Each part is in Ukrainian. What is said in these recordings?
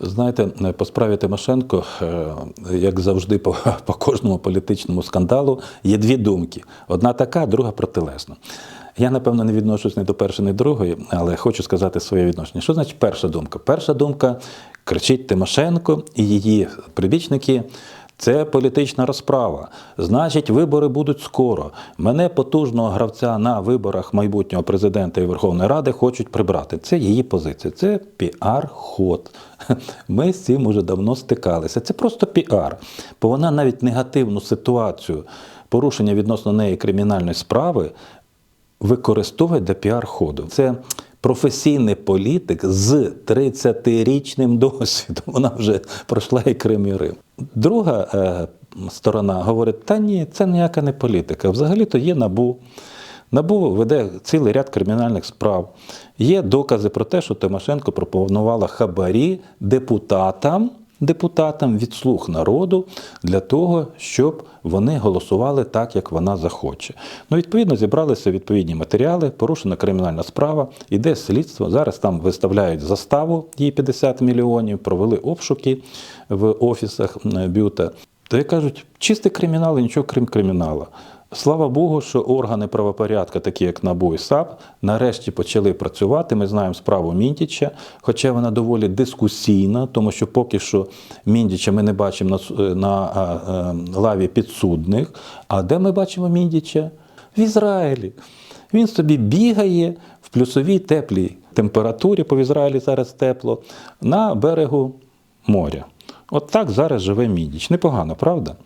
Знаєте, по справі Тимошенко, е, як завжди, по, по кожному політичному скандалу є дві думки: одна така, друга протилежна. Я, напевно, не відношусь ні до першої, ні до другої, але хочу сказати своє відношення. Що значить перша думка? Перша думка кричить Тимошенко і її прибічники. Це політична розправа. Значить, вибори будуть скоро. Мене потужного гравця на виборах майбутнього президента і Верховної Ради хочуть прибрати. Це її позиція. Це піар-ход. Ми з цим уже давно стикалися. Це просто піар. Бо вона навіть негативну ситуацію порушення відносно неї кримінальної справи використовує для піар-ходу. Це професійний політик з 30-річним досвідом. Вона вже пройшла і Крим і Рим. Друга е, сторона говорить: та ні, це ніяка не політика. Взагалі-то є набу. НАБУ веде цілий ряд кримінальних справ. Є докази про те, що Тимошенко пропонувала хабарі депутатам, депутатам від слуг народу для того, щоб вони голосували так, як вона захоче. Ну, відповідно, зібралися відповідні матеріали, порушена кримінальна справа, іде слідство. Зараз там виставляють заставу її 50 мільйонів, провели обшуки в офісах е, Бюта. То як кажуть, чистий кримінал і нічого крім криміналу. Слава Богу, що органи правопорядку, такі як НАБУ і САП, нарешті почали працювати. Ми знаємо справу Міндіча, хоча вона доволі дискусійна, тому що поки що Міндіча ми не бачимо на, на а, а, лаві підсудних. А де ми бачимо Міндіча? В Ізраїлі. Він собі бігає в плюсовій теплій температурі, по в Ізраїлі зараз тепло, на берегу моря. От так зараз живе Міндіч. Непогано, правда?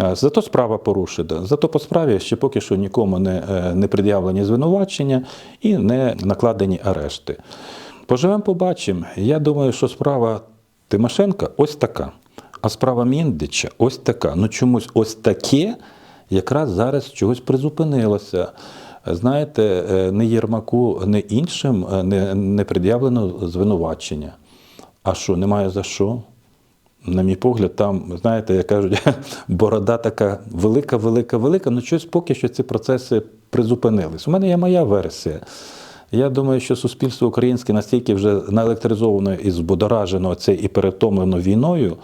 Е, Зато справа порушена. Зато по справі ще поки що нікому не, е, не пред'явлені звинувачення і не накладені арешти. Поживемо, побачимо. Я думаю, що справа Тимошенка ось така, а справа Міндича ось така. Ну чомусь ось таке якраз зараз чогось призупинилося. Знаєте, не Єрмаку, не іншим е, не, не пред'явлено звинувачення. А що, немає за що? На мій погляд, там, знаєте, як кажуть, борода така велика, велика, велика. Ну, щось поки що ці процеси призупинились. У мене є моя версія. Я думаю, що суспільство українське настільки вже наелектризовано і збудоражено це і перетомлено війною,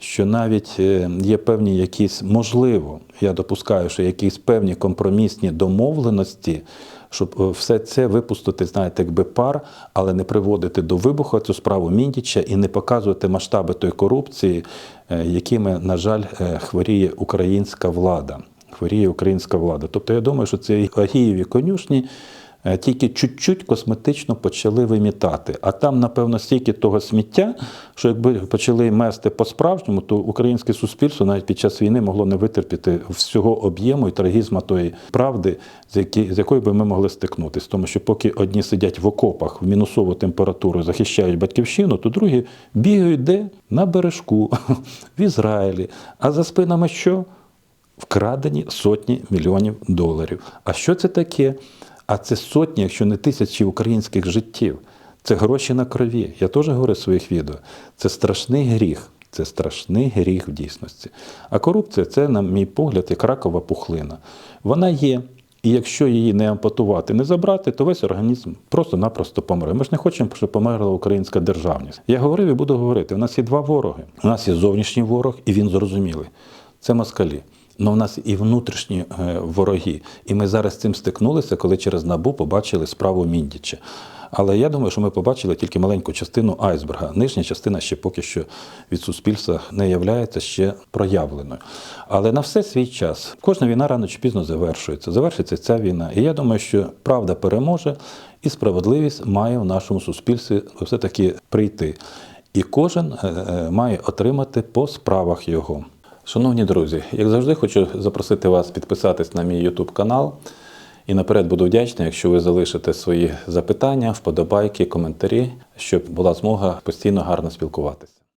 що навіть е, є певні якісь, можливо, я допускаю, що якісь певні компромісні домовленості, щоб е, все це випустити, знаєте, якби пар, але не приводити до вибуху цю справу Міндіча і не показувати масштаби тої корупції, е, якими, на жаль, хворіє українська влада. Хворіє українська влада. Тобто я думаю, що ці Агієві конюшні тільки чуть-чуть косметично почали вимітати. А там, напевно, стільки того сміття, що якби почали мести по-справжньому, то українське суспільство навіть під час війни могло не витерпіти всього об'єму і трагізма тої правди, з якою би ми могли стикнутися. Тому що поки одні сидять в окопах в мінусову температуру, захищають батьківщину, то другі бігають де? На бережку, в Ізраїлі. А за спинами що? вкрадені сотні мільйонів доларів. А що це таке? А це сотні, якщо не тисячі українських життів. Це гроші на крові. Я теж говорю в своїх відео. Це страшний гріх. Це страшний гріх в дійсності. А корупція це, на мій погляд, як ракова пухлина. Вона є. І якщо її не ампутувати, не забрати, то весь організм просто-напросто помре. Ми ж не хочемо, щоб померла українська державність. Я говорив і буду говорити: у нас є два вороги. У нас є зовнішній ворог, і він зрозумілий. Це москалі. Але в нас і внутрішні е, вороги. І ми зараз з цим стикнулися, коли через набу побачили справу Міндіча. Але я думаю, що ми побачили тільки маленьку частину айсберга. Нижня частина ще поки що від суспільства не являється ще проявленою. Але на все свій час кожна війна рано чи пізно завершується. Завершиться ця війна. І я думаю, що правда переможе, і справедливість має в нашому суспільстві все-таки прийти. І кожен е, е, має отримати по справах його. Шановні друзі, як завжди, хочу запросити вас підписатись на мій YouTube канал. І наперед буду вдячний, якщо ви залишите свої запитання, вподобайки, коментарі, щоб була змога постійно гарно спілкуватися.